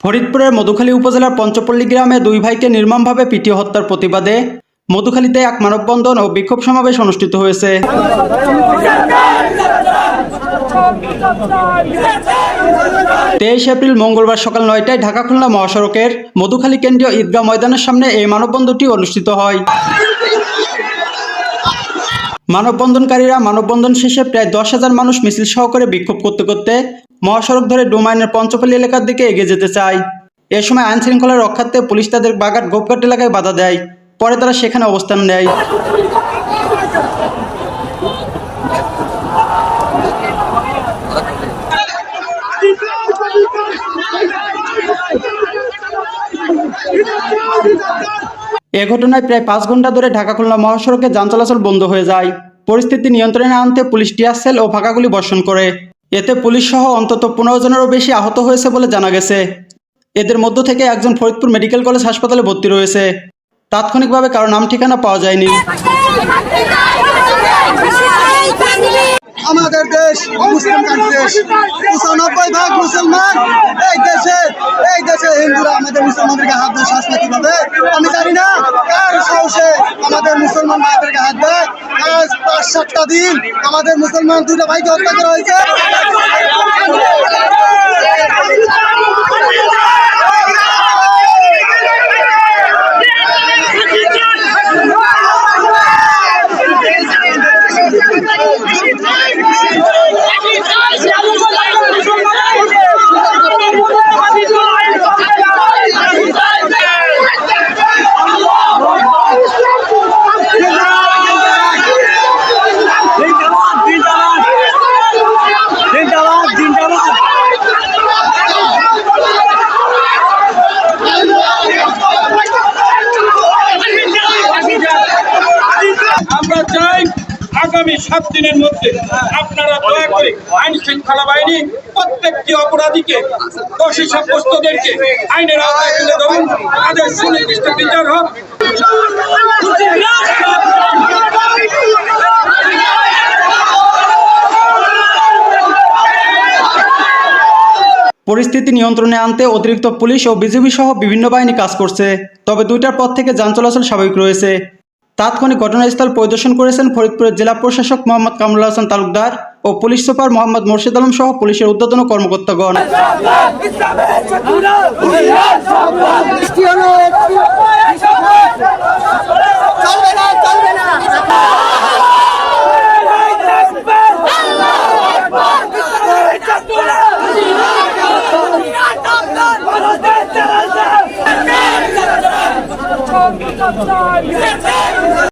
ফরিদপুরের মধুখালী উপজেলার পঞ্চপল্লী গ্রামে দুই ভাইকে নির্মমভাবে পিটিয়ে হত্যার প্রতিবাদে মধুখালীতে এক মানববন্ধন ও বিক্ষোভ সমাবেশ অনুষ্ঠিত হয়েছে। তেইশ এপ্রিল মঙ্গলবার সকাল নয়টায় ঢাকা খুলনা মহাসড়কের মধুখালী কেন্দ্রীয় ঈদগাহ ময়দানের সামনে এই মানববন্ধনটি অনুষ্ঠিত হয়। মানববন্ধনকারীরা মানববন্ধন শেষে প্রায় দশ হাজার মানুষ মিছিল সহকারে বিক্ষোভ করতে করতে মহাসড়ক ধরে ডোমাইনের পঞ্চপল্লী এলাকার দিকে এগিয়ে যেতে চায়। এ সময় আইন শৃঙ্খলা রক্ষার্থে পুলিশ তাদের বাগাট গোপঘাট এলাকায় বাধা দেয়। পরে তারা সেখানে অবস্থান নেয়। এ ঘটনায় প্রায় পাঁচ ঘণ্টা ধরে ঢাকা খুলনা মহাসড়কে যান চলাচল বন্ধ হয়ে যায়। পরিস্থিতি নিয়ন্ত্রণে আনতে পুলিশ টিয়ার সেল ও ফাঁকাগুলি বর্ষণ করে। এতে পুলিশ সহ অন্তত পনেরো জনেরও বেশি আহত হয়েছে বলে জানা গেছে এদের মধ্য থেকে একজন ফরিদপুর মেডিকেল কলেজ হাসপাতালে ভর্তি রয়েছে তাৎক্ষণিকভাবে কারও নাম ঠিকানা পাওয়া যায়নি আমাদের দেশ, মুসলিম দেশ? পঁচানব্বই ভাগ মুসলমান। এই দেশে এই দেশে হিন্দুরা আমাদের মুসলমানদেরকে হাত দেয় শাসনা কীভাবে আমি জানি না কার সাহসে আমাদের মুসলমান ভাইদেরকে হাত দেয় আজ পাঁচ সাতটা দিন আমাদের মুসলমান দুইটা ভাইকে হত্যা করা হয়েছে। Vai, vai, vai, vai! আগামী সাত দিনের মধ্যে আপনারা দয়া করে আইন শৃঙ্খলা বাহিনী প্রত্যেকটি অপরাধীকে দোষী সাব্যস্তদেরকে আইনের আওতায় তুলে ধরুন। তাদের সুনির্দিষ্ট বিচার হোক। পরিস্থিতি নিয়ন্ত্রণে আনতে অতিরিক্ত পুলিশ ও বিজিবি সহ বিভিন্ন বাহিনী কাজ করছে। তবে দুইটার পর থেকে যান চলাচল স্বাভাবিক রয়েছে। তাৎক্ষণিক ঘটনাস্থল পরিদর্শন করেছেন ফরিদপুরের জেলা প্রশাসক মোহাম্মদ কামরুল হাসান তালুকদার ও পুলিশ সুপার মোহাম্মদ মোর্শেদ আলম সহ পুলিশের উদ্বোধন কর্মকর্তাগণ। Sometimes.